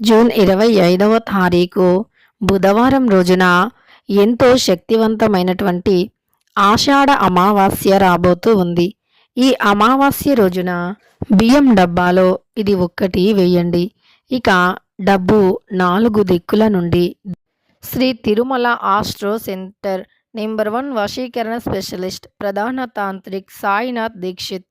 June ఇరవై ఐదవ తారీఖు బుధవారం రోజున ఎంతో శక్తివంతమైనటువంటి ఆషాఢ అమావాస్య రాబోతూ ఉంది. ఈ అమావాస్య రోజున బియ్యం డబ్బాలో ఇది ఒక్కటి వేయండి. ఇక డబ్బు నాలుగు దిక్కుల నుండి Shri Tirumala astro center number one వశీకరణ స్పెషలిస్ట్ ప్రధాన తాంత్రిక్ సాయినాథ్ దీక్షిత్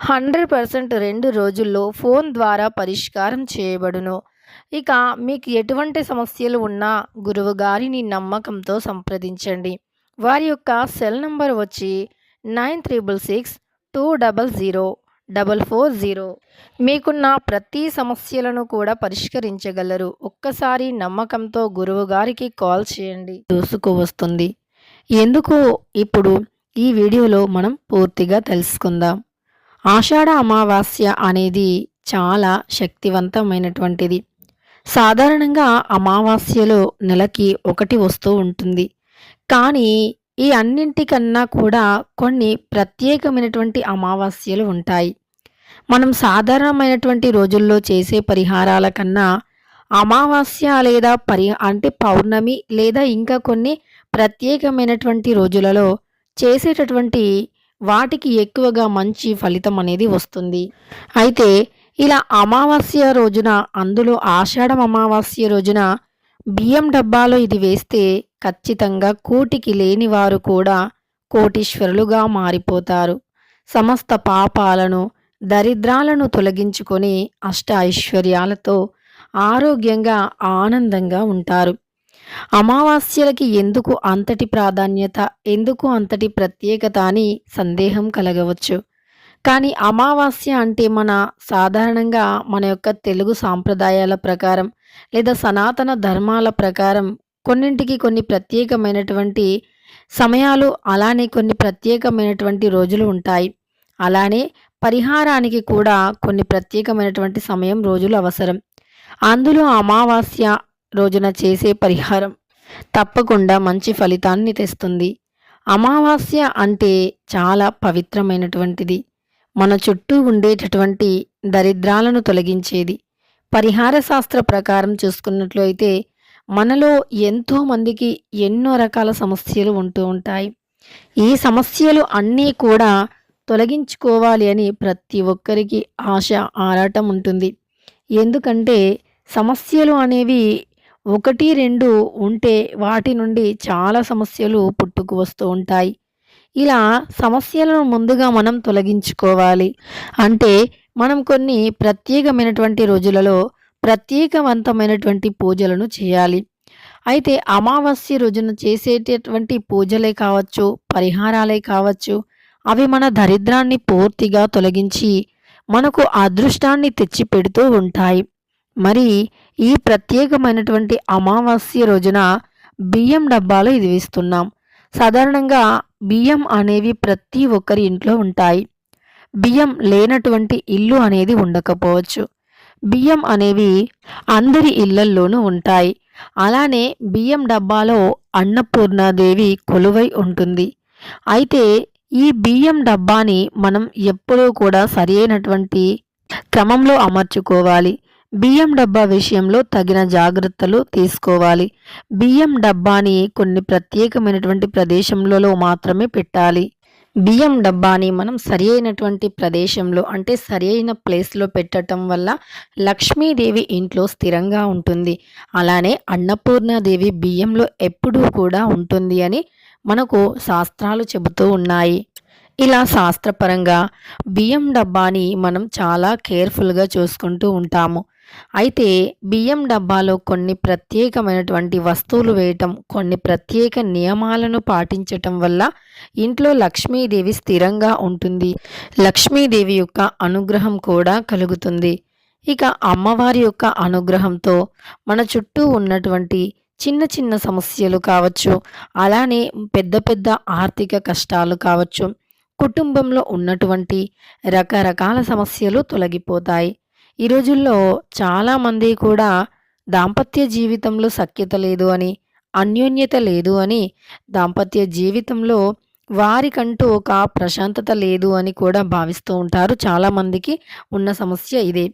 హండ్రెడ్ పర్సెంట్ రెండు రోజుల్లో ఫోన్ ద్వారా పరిష్కారం చేయబడును. ఇక మీకు ఎటువంటి సమస్యలు ఉన్నా గురువు గారిని నమ్మకంతో సంప్రదించండి. వారి యొక్క సెల్ నంబర్ వచ్చి nine triple six two double zero double four zero. మీకున్న ప్రతి సమస్యలను కూడా పరిష్కరించగలరు. ఒక్కసారి నమ్మకంతో గురువు గారికి కాల్ చేయండి. దూసుకు వస్తుంది. ఎందుకు? ఇప్పుడు ఈ వీడియోలో మనం పూర్తిగా తెలుసుకుందాం. ఆషాఢ అమావాస్య అనేది చాలా శక్తివంతమైనటువంటిది. సాధారణంగా అమావాస్యలో నెలకి ఒకటి వస్తూ ఉంటుంది. కానీ ఈ అన్నింటికన్నా కూడా కొన్ని ప్రత్యేకమైనటువంటి అమావాస్యలు ఉంటాయి. మనం సాధారణమైనటువంటి రోజుల్లో చేసే పరిహారాల కన్నా అమావాస్య లేదా పరి అంటే పౌర్ణమి లేదా ఇంకా కొన్ని ప్రత్యేకమైనటువంటి రోజులలో చేసేటటువంటి వాటికి ఎక్కువగా మంచి ఫలితం అనేది వస్తుంది. అయితే ఇలా అమావాస్య రోజున అందులో ఆషాఢం అమావాస్య రోజున బియ్యం డబ్బాలో ఇది వేస్తే ఖచ్చితంగా కోటికి లేని వారు కూడా కోటీశ్వరులుగా మారిపోతారు. సమస్త పాపాలను దరిద్రాలను తొలగించుకొని అష్ట ఐశ్వర్యాలతో ఆరోగ్యంగా ఆనందంగా ఉంటారు. అమావాస్యలకి ఎందుకు అంతటి ప్రాధాన్యత ఎందుకు అంతటి ప్రత్యేకత అని సందేహం కలగవచ్చు. కానీ అమావాస్య అంటే మన సాధారణంగా మన యొక్క తెలుగు సాంప్రదాయాల ప్రకారం లేదా సనాతన ధర్మాల ప్రకారం కొన్నింటికి కొన్ని ప్రత్యేకమైనటువంటి సమయాలు అలానే కొన్ని ప్రత్యేకమైనటువంటి రోజులు ఉంటాయి. అలానే పరిహారానికి కూడా కొన్ని ప్రత్యేకమైనటువంటి సమయం రోజులు అవసరం. అందులో అమావాస్య రోజున చేసే పరిహారం తప్పకుండా మంచి ఫలితాన్ని తెస్తుంది. అమావాస్య అంటే చాలా పవిత్రమైనటువంటిది. మన చుట్టూ ఉండేటటువంటి దరిద్రాలను తొలగించేది. పరిహార శాస్త్ర ప్రకారం చూసుకున్నట్లు అయితే మనలో ఎంతో మందికి ఎన్నో రకాల సమస్యలు ఉంటూ ఉంటాయి. ఈ సమస్యలు అన్నీ కూడా తొలగించుకోవాలి అని ప్రతి ఒక్కరికి ఆశ ఆరాటం ఉంటుంది. ఎందుకంటే సమస్యలు అనేవి ఒకటి రెండు ఉంటే వాటి నుండి చాలా సమస్యలు పుట్టుకు వస్తూ ఉంటాయి. ఇలా సమస్యలను ముందుగా మనం తొలగించుకోవాలి. అంటే మనం కొన్ని ప్రత్యేకమైనటువంటి రోజులలో ప్రత్యేకవంతమైనటువంటి పూజలను చేయాలి. అయితే అమావాస్య రోజున చేసేటటువంటి పూజలే కావచ్చు పరిహారాలే కావచ్చు అవి మన దరిద్రాన్ని పూర్తిగా తొలగించి మనకు అదృష్టాన్ని తెచ్చిపెడుతూ ఉంటాయి. మరి ఈ ప్రత్యేకమైనటువంటి అమావాస్య రోజున బియ్యం డబ్బాలో ఇది వేస్తున్నాం. సాధారణంగా బియ్యం అనేవి ప్రతి ఒక్కరి ఇంట్లో ఉంటాయి. బియ్యం లేనటువంటి ఇల్లు అనేది ఉండకపోవచ్చు. బియ్యం అనేవి అందరి ఇళ్ళల్లోనూ ఉంటాయి. అలానే బియ్యం డబ్బాలో అన్నపూర్ణాదేవి కొలువై ఉంటుంది. అయితే ఈ బియ్యం డబ్బాని మనం ఎప్పుడూ కూడా సరైనటువంటి క్రమంలో అమర్చుకోవాలి. బియ్యం డబ్బా విషయంలో తగిన జాగ్రత్తలు తీసుకోవాలి. బియ్యం డబ్బాని కొన్ని ప్రత్యేకమైనటువంటి ప్రదేశంలో మాత్రమే పెట్టాలి. బియ్యం డబ్బాని మనం సరి అయినటువంటి ప్రదేశంలో అంటే సరి అయిన ప్లేస్లో పెట్టడం వల్ల లక్ష్మీదేవి ఇంట్లో స్థిరంగా ఉంటుంది. అలానే అన్నపూర్ణాదేవి బియ్యంలో ఎప్పుడూ కూడా ఉంటుంది అని మనకు శాస్త్రాలు చెబుతూ ఉన్నాయి. ఇలా శాస్త్రపరంగా బియ్యం డబ్బాని మనం చాలా కేర్ఫుల్గా చూసుకుంటూ ఉంటాము. అయితే బియ్యం డబ్బాలో కొన్ని ప్రత్యేకమైనటువంటి వస్తువులు వేయటం కొన్ని ప్రత్యేక నియమాలను పాటించటం వల్ల ఇంట్లో లక్ష్మీదేవి స్థిరంగా ఉంటుంది. లక్ష్మీదేవి యొక్క అనుగ్రహం కూడా కలుగుతుంది. ఇక అమ్మవారి యొక్క అనుగ్రహంతో మన చుట్టూ ఉన్నటువంటి చిన్న చిన్న సమస్యలు కావచ్చు అలానే పెద్ద పెద్ద ఆర్థిక కష్టాలు కావచ్చు కుటుంబంలో ఉన్నటువంటి రకరకాల సమస్యలు తొలగిపోతాయి. ఈ రోజుల్లో చాలామంది కూడా దాంపత్య జీవితంలో సఖ్యత లేదు అని అన్యోన్యత లేదు అని దాంపత్య జీవితంలో వారికంటూ ఒక ప్రశాంతత లేదు అని కూడా భావిస్తూ ఉంటారు చాలామందికి ఉన్న సమస్య ఇదే.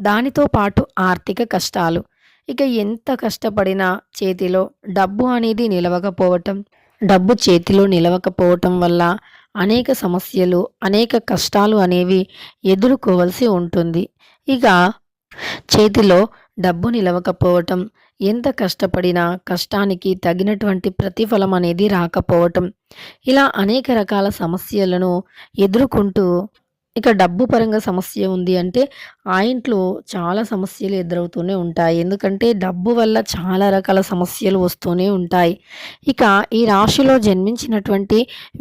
దానితో పాటు ఆర్థిక కష్టాలు. ఇక ఎంత కష్టపడినా చేతిలో డబ్బు అనేది నిలవకపోవటం డబ్బు చేతిలో నిలవకపోవటం వల్ల అనేక సమస్యలు అనేక కష్టాలు అనేవి ఎదుర్కోవలసి ఉంటుంది. ఇక చేతిలో డబ్బు నిలవకపోవటం ఎంత కష్టపడినా కష్టానికి తగినటువంటి ప్రతిఫలం అనేది రాకపోవటం. ఇలా అనేక రకాల సమస్యలను ఎదుర్కొంటూ ఇక డబ్బు పరంగా సమస్య ఉంది అంటే ఆ ఇంట్లో చాలా సమస్యలు ఎదురవుతూనే ఉంటాయి. ఎందుకంటే డబ్బు వల్ల చాలా రకాల సమస్యలు వస్తూనే ఉంటాయి. ఇక ఈ రాశిలో జన్మించినటువంటి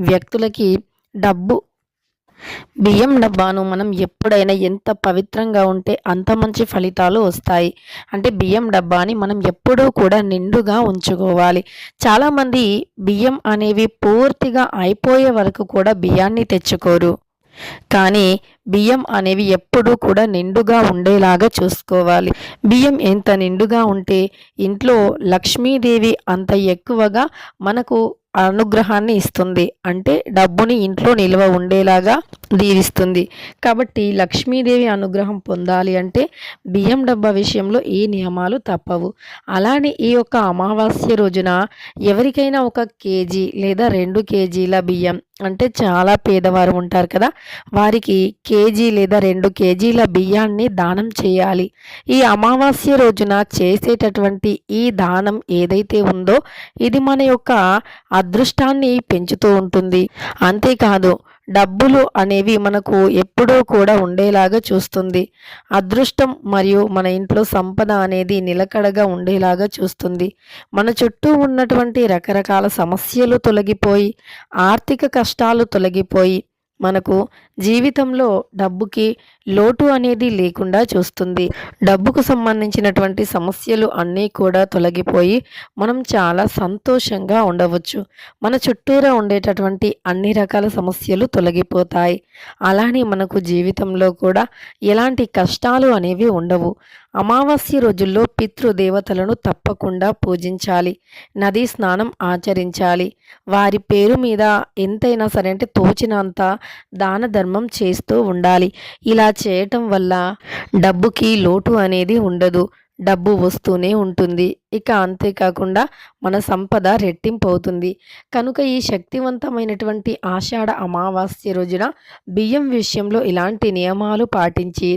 వ్యక్తులకి డబ్బు బియ్యం డబ్బాను మనం ఎప్పుడైనా ఎంత పవిత్రంగా ఉంటే అంత మంచి ఫలితాలు వస్తాయి. అంటే బియ్యం డబ్బాని మనం ఎప్పుడూ కూడా నిండుగా ఉంచుకోవాలి. చాలామంది బియ్యం అనేవి పూర్తిగా అయిపోయే వరకు కూడా బియ్యాన్ని తెచ్చుకోరు. కానీ బియ్యం అనేవి ఎప్పుడూ కూడా నిండుగా ఉండేలాగా చూసుకోవాలి. బియ్యం ఎంత నిండుగా ఉంటే ఇంట్లో లక్ష్మీదేవి అంత ఎక్కువగా మనకు అనుగ్రహాన్ని ఇస్తుంది. అంటే డబ్బుని ఇంట్లో నిల్వ ఉండేలాగా దీవిస్తుంది. కాబట్టి లక్ష్మీదేవి అనుగ్రహం పొందాలి అంటే బియ్యం డబ్బా విషయంలో ఈ నియమాలు తప్పవు. అలానే ఈ యొక్క అమావాస్య రోజున ఎవరికైనా ఒక కేజీ లేదా రెండు కేజీల బియ్యం అంటే చాలా పేదవారు ఉంటారు కదా వారికి కేజీ లేదా రెండు కేజీల బియ్యాన్ని దానం చేయాలి. ఈ అమావాస్య రోజున చేసేటటువంటి ఈ దానం ఏదైతే ఉందో ఇది మన యొక్క అదృష్టాన్ని పెంచుతూ ఉంటుంది. అంతేకాదు డబ్బులు అనేవి మనకు ఎప్పుడూ కూడా ఉండేలాగా చూస్తుంది. అదృష్టం మరియు మన ఇంట్లో సంపద అనేది నిలకడగా ఉండేలాగా చూస్తుంది. మన చుట్టూ ఉన్నటువంటి రకరకాల సమస్యలు తొలగిపోయి ఆర్థిక కష్టాలు తొలగిపోయి మనకు జీవితంలో డబ్బుకి లోటు అనేది లేకుండా చూస్తుంది. డబ్బుకు సంబంధించినటువంటి సమస్యలు అన్నీ కూడా తొలగిపోయి మనం చాలా సంతోషంగా ఉండవచ్చు. మన చుట్టూరా ఉండేటటువంటి అన్ని రకాల సమస్యలు తొలగిపోతాయి. అలానే మనకు జీవితంలో కూడా ఎలాంటి కష్టాలు అనేవి ఉండవు. అమావాస్య రోజుల్లో పితృదేవతలను తప్పకుండా పూజించాలి. నదీ స్నానం ఆచరించాలి. వారి పేరు మీద ఎంతైనా సరే అంటే తోచినంత దాన ధర్మం చేస్తూ ఉండాలి. ఇలా చేయటం వల్ల డబ్బుకి లోటు అనేది ఉండదు. డబ్బు వస్తూనే ఉంటుంది. ఇక అంతేకాకుండా మన సంపద రెట్టింపు అవుతుంది కనుక ఈ శక్తివంతమైనటువంటి ఆషాఢ అమావాస్య రోజున బియ్యం విషయంలో ఇలాంటి నియమాలు పాటించి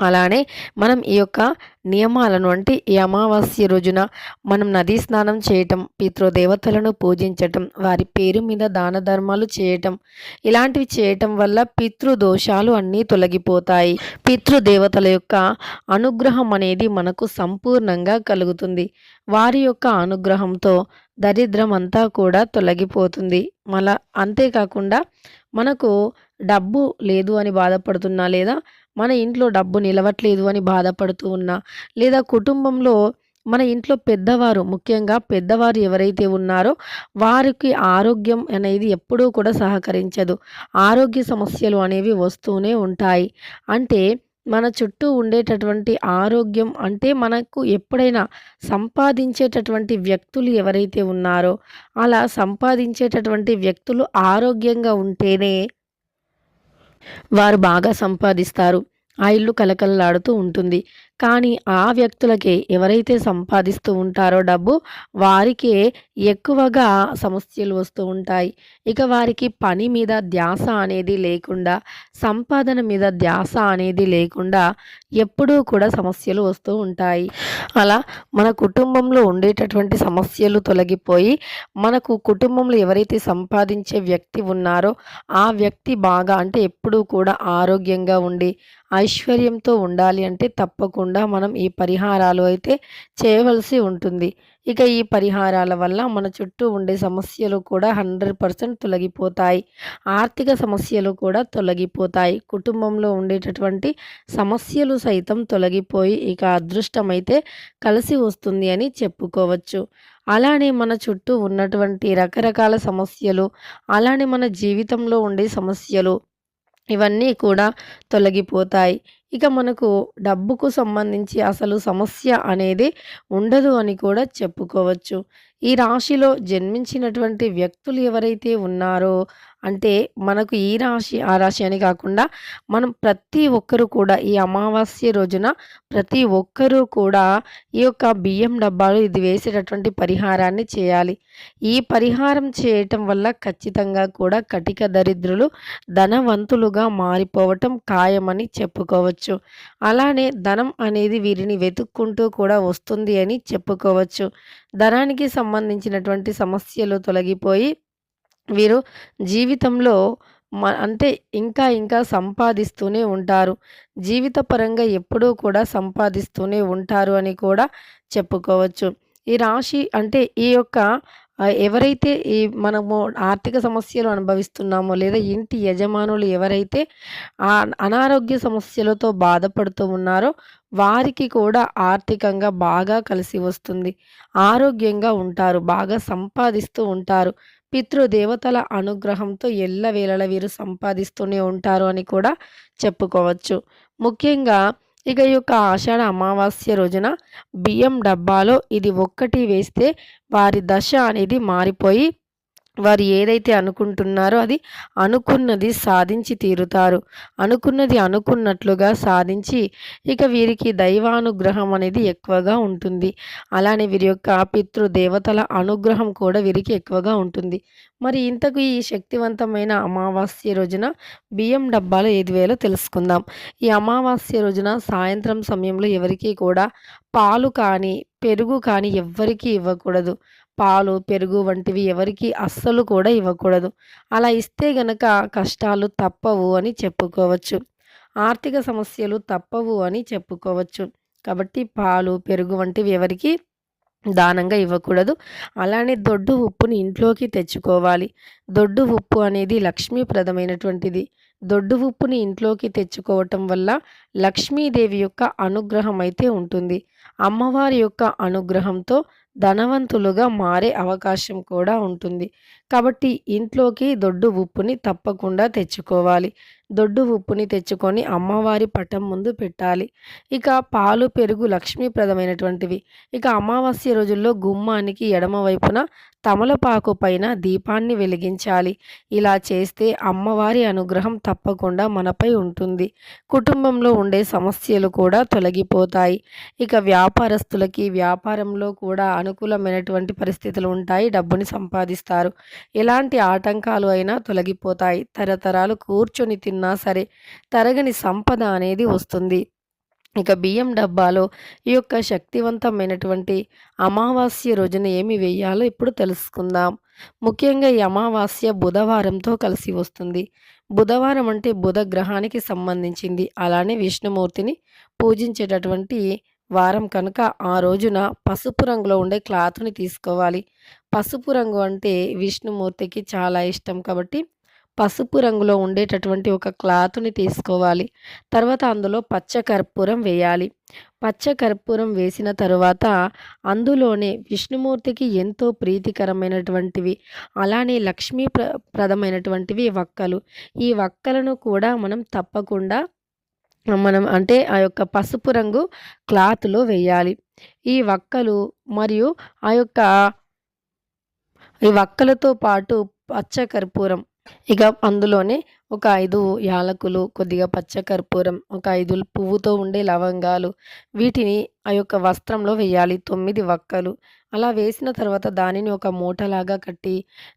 అలానే మనం ఈ యొక్క నియమాలను అంటే ఈ అమావాస్య రోజున మనం నదీ స్నానం చేయటం పితృదేవతలను పూజించటం వారి పేరు మీద దాన ధర్మాలు చేయటం ఇలాంటివి చేయటం వల్ల పితృదోషాలు అన్నీ తొలగిపోతాయి. పితృదేవతల యొక్క అనుగ్రహం అనేది మనకు సంపూర్ణంగా కలుగుతుంది. వారి యొక్క అనుగ్రహంతో దరిద్రం అంతా కూడా తొలగిపోతుంది. మళ్ళా అంతేకాకుండా మనకు డబ్బు లేదు అని బాధపడుతున్నా లేదా మన ఇంట్లో డబ్బు నిలవట్లేదు అని బాధపడుతూ ఉన్నా లేదా కుటుంబంలో మన ఇంట్లో పెద్దవారు ముఖ్యంగా పెద్దవారు ఎవరైతే ఉన్నారో వారికి ఆరోగ్యం అనేది ఎప్పుడూ కూడా సహకరించదు. ఆరోగ్య సమస్యలు అనేవి వస్తూనే ఉంటాయి. అంటే మన చుట్టూ ఉండేటటువంటి ఆరోగ్యం అంటే మనకు ఎప్పుడైనా సంపాదించేటటువంటి వ్యక్తులు ఎవరైతే ఉన్నారో అలా సంపాదించేటటువంటి వ్యక్తులు ఆరోగ్యంగా ఉంటేనే వారు బాగా సంపాదిస్తారు. ఆ ఇల్లు కలకలలాడుతూ ఉంటుంది. కానీ ఆ వ్యక్తులకే ఎవరైతే సంపాదిస్తూ ఉంటారో డబ్బు వారికే ఎక్కువగా సమస్యలు వస్తూ ఉంటాయి. ఇక వారికి పని మీద ధ్యాస అనేది లేకుండా సంపాదన మీద ధ్యాస అనేది లేకుండా ఎప్పుడూ కూడా సమస్యలు వస్తూ ఉంటాయి. అలా మన కుటుంబంలో ఉండేటటువంటి సమస్యలు తొలగిపోయి మనకు కుటుంబంలో ఎవరైతే సంపాదించే వ్యక్తి ఉన్నారో ఆ వ్యక్తి బాగా అంటే ఎప్పుడూ కూడా ఆరోగ్యంగా ఉండి ఐశ్వర్యంతో ఉండాలి అంటే తప్పకుండా మనం ఈ పరిహారాలు అయితే చేయవలసి ఉంటుంది. ఇక ఈ పరిహారాల వల్ల మన చుట్టూ ఉండే సమస్యలు కూడా హండ్రెడ్ పర్సెంట్ తొలగిపోతాయి. ఆర్థిక సమస్యలు కూడా తొలగిపోతాయి. కుటుంబంలో ఉండేటటువంటి సమస్యలు సైతం తొలగిపోయి ఇక అదృష్టమైతే కలిసి వస్తుంది అని చెప్పుకోవచ్చు. అలానే మన చుట్టూ ఉన్నటువంటి రకరకాల సమస్యలు, అలానే మన జీవితంలో ఉండే సమస్యలు ఇవన్నీ కూడా తొలగిపోతాయి. ఇక మనకు డబ్బుకు సంబంధించి అసలు సమస్య అనేది ఉండదు అని కూడా చెప్పుకోవచ్చు. ఈ రాశిలో జన్మించినటువంటి వ్యక్తులు ఎవరైతే ఉన్నారో అంటే మనకు ఈ రాశి, ఆ రాశి అని కాకుండా మనం ప్రతి ఒక్కరు కూడా ఈ అమావాస్య రోజున ప్రతి ఒక్కరూ కూడా ఈ యొక్క బియ్యం డబ్బాలు ఇది వేసేటటువంటి పరిహారాన్ని చేయాలి. ఈ పరిహారం చేయటం వల్ల ఖచ్చితంగా కూడా కటిక దరిద్రులు ధనవంతులుగా మారిపోవటం ఖాయమని చెప్పుకోవచ్చు. అలానే ధనం అనేది వీరిని వెతుక్కుంటూ కూడా వస్తుంది అని చెప్పుకోవచ్చు. ధనానికి సంబంధించినటువంటి సమస్యలు తొలగిపోయి వీరు జీవితంలో మ అంటే ఇంకా ఇంకా సంపాదిస్తూనే ఉంటారు. జీవిత పరంగా ఎప్పుడూ కూడా సంపాదిస్తూనే ఉంటారు అని కూడా చెప్పుకోవచ్చు. ఈ రాశి అంటే ఈ యొక్క ఎవరైతే ఈ మనము ఆర్థిక సమస్యలు అనుభవిస్తున్నామో లేదా ఇంటి యజమానులు ఎవరైతే ఆ అనారోగ్య సమస్యలతో బాధపడుతూ ఉన్నారో వారికి కూడా ఆర్థికంగా బాగా కలిసి వస్తుంది. ఆరోగ్యంగా ఉంటారు. బాగా సంపాదిస్తూ ఉంటారు. పితృదేవతల అనుగ్రహంతో ఎల్లవేళల వీరు సంపాదిస్తూనే ఉంటారు అని కూడా చెప్పుకోవచ్చు. ముఖ్యంగా ఇక ఈ యొక్క ఆషాఢ అమావాస్య రోజున బియ్యం డబ్బాలో ఇది ఒక్కటి వేస్తే వారి దశ అనేది మారిపోయి వారు ఏదైతే అనుకుంటున్నారో అది అనుకున్నది సాధించి తీరుతారు. అనుకున్నది అనుకున్నట్లుగా సాధించి ఇక వీరికి దైవానుగ్రహం అనేది ఎక్కువగా ఉంటుంది. అలానే వీరి యొక్క పితృదేవతల అనుగ్రహం కూడా వీరికి ఎక్కువగా ఉంటుంది. మరి ఇంతకు ఈ శక్తివంతమైన అమావాస్య రోజున బియ్యం డబ్బాలో ఏది వేలో తెలుసుకుందాం. ఈ అమావాస్య రోజున సాయంత్రం సమయంలో ఎవరికీ కూడా పాలు కానీ, పెరుగు కానీ ఎవ్వరికీ ఇవ్వకూడదు. పాలు, పెరుగు వంటివి ఎవరికీ అస్సలు కూడా ఇవ్వకూడదు. అలా ఇస్తే గనక కష్టాలు తప్పవు అని చెప్పుకోవచ్చు. ఆర్థిక సమస్యలు తప్పవు అని చెప్పుకోవచ్చు. కాబట్టి పాలు, పెరుగు వంటివి ఎవరికి దానంగా ఇవ్వకూడదు. అలానే దొడ్డు ఉప్పుని ఇంట్లోకి తెచ్చుకోవాలి. దొడ్డు ఉప్పు అనేది లక్ష్మీప్రదమైనటువంటిది. దొడ్డు ఉప్పుని ఇంట్లోకి తెచ్చుకోవటం వల్ల లక్ష్మీదేవి యొక్క అనుగ్రహం అయితే ఉంటుంది. అమ్మవారి యొక్క అనుగ్రహంతో ధనవంతులుగా మారే అవకాశం కూడా ఉంటుంది. కాబట్టి ఇంట్లోకి దొడ్డు ఉప్పుని తప్పకుండా తెచ్చుకోవాలి. దొడ్డు ఉప్పుని తెచ్చుకొని అమ్మవారి పటం ముందు పెట్టాలి. ఇక పాలు, పెరుగు లక్ష్మీప్రదమైనటువంటివి. ఇక అమావాస్య రోజుల్లో గుమ్మానికి ఎడమ వైపున తమలపాకు పైన దీపాన్ని వెలిగించాలి. ఇలా చేస్తే అమ్మవారి అనుగ్రహం తప్పకుండా మనపై ఉంటుంది. కుటుంబంలో ఉండే సమస్యలు కూడా తొలగిపోతాయి. ఇక వ్యాపారస్తులకి వ్యాపారంలో కూడా అనుకూలమైనటువంటి పరిస్థితులు ఉంటాయి. డబ్బుని సంపాదిస్తారు. ఎలాంటి ఆటంకాలు అయినా తొలగిపోతాయి. తరతరాలు కూర్చొని తిన్న సరే తరగని సంపద అనేది వస్తుంది. ఇక బియ్యం డబ్బాలో ఈ యొక్క శక్తివంతమైనటువంటి అమావాస్య రోజున ఏమి వేయాలో ఇప్పుడు తెలుసుకుందాం. ముఖ్యంగా ఈ అమావాస్య బుధవారంతో కలిసి వస్తుంది. బుధవారం అంటే బుధ గ్రహానికి సంబంధించింది. అలానే విష్ణుమూర్తిని పూజించేటటువంటి వారం కనుక ఆ రోజున పసుపు రంగులో ఉండే క్లాత్‌ని తీసుకోవాలి. పసుపు రంగు అంటే విష్ణుమూర్తికి చాలా ఇష్టం కాబట్టి పసుపు రంగులో ఉండేటటువంటి ఒక క్లాత్‌ని తీసుకోవాలి. తర్వాత అందులో పచ్చ కర్పూరం వేయాలి. పచ్చ కర్పూరం వేసిన తరువాత అందులోనే విష్ణుమూర్తికి ఎంతో ప్రీతికరమైనటువంటివి, అలానే లక్ష్మీ ప్ర ప్రదమైనటువంటివి వక్కలు. ఈ వక్కలను కూడా మనం తప్పకుండా మనం అంటే ఆ యొక్క పసుపు రంగు క్లాత్‌లో వేయాలి. ఈ వక్కలు మరియు ఆ యొక్క ఈ వక్కలతో పాటు పచ్చ కర్పూరం ఇక అందులోనే ఒక ఐదు యాలకులు, కొద్దిగా పచ్చ కర్పూరం, ఒక ఐదు పువ్వుతో ఉండే లవంగాలు వీటిని ఆ యొక్క వస్త్రంలో వేయాలి. తొమ్మిది వక్కలు. అలా వేసిన తర్వాత దానిని ఒక మూటలాగా కట్టి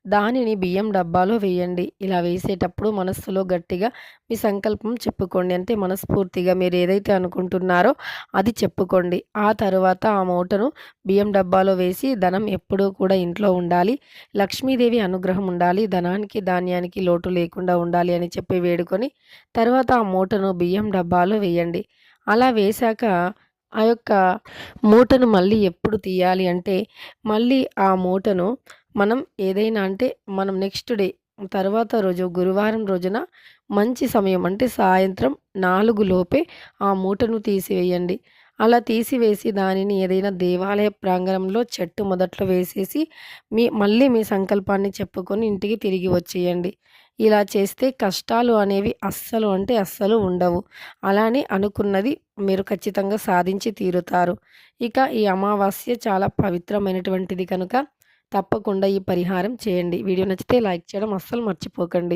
దానిని బియ్యం డబ్బాలో వేయండి. ఇలా వేసేటప్పుడు మనస్సులో గట్టిగా మీ సంకల్పం చెప్పుకోండి. అంటే మనస్ఫూర్తిగా మీరు ఏదైతే అనుకుంటున్నారో అది చెప్పుకోండి. ఆ తర్వాత ఆ మూటను బియ్యం డబ్బాలో వేసి ధనం ఎప్పుడూ కూడా ఇంట్లో ఉండాలి. లక్ష్మీదేవి అనుగ్రహం ఉండాలి. ధనానికి, ధాన్యానికి లోటు లేకుండా ఉండాలి అని చెప్పి వేడుకొని తర్వాత ఆ మూటను బియ్యం డబ్బాలో వేయండి. అలా వేశాక ఆ యొక్క మూటను మళ్ళీ ఎప్పుడు తీయాలి అంటే మళ్ళీ ఆ మూటను మనం ఏదైనా అంటే మనం నెక్స్ట్ డే తర్వాత రోజు గురువారం రోజున మంచి సమయం అంటే సాయంత్రం నాలుగు లోపే ఆ మూటను తీసివేయండి. అలా తీసివేసి దానిని ఏదైనా దేవాలయ ప్రాంగణంలో చెట్టు మొదట్లో వేసేసి మీ మళ్ళీ మీ సంకల్పాన్ని చెప్పుకొని ఇంటికి తిరిగి వచ్చేయండి ఇలా చేస్తే కష్టాలు అనేవి అస్సలు అంటే అస్సలు ఉండవు. అలానే అనుకున్నది మీరు ఖచ్చితంగా సాధించి తీరుతారు. ఇక ఈ అమావాస్య చాలా పవిత్రమైనటువంటిది కనుక తప్పకుండా ఈ పరిహారం చేయండి. వీడియో నచ్చితే లైక్ చేయడం అస్సలు మర్చిపోకండి.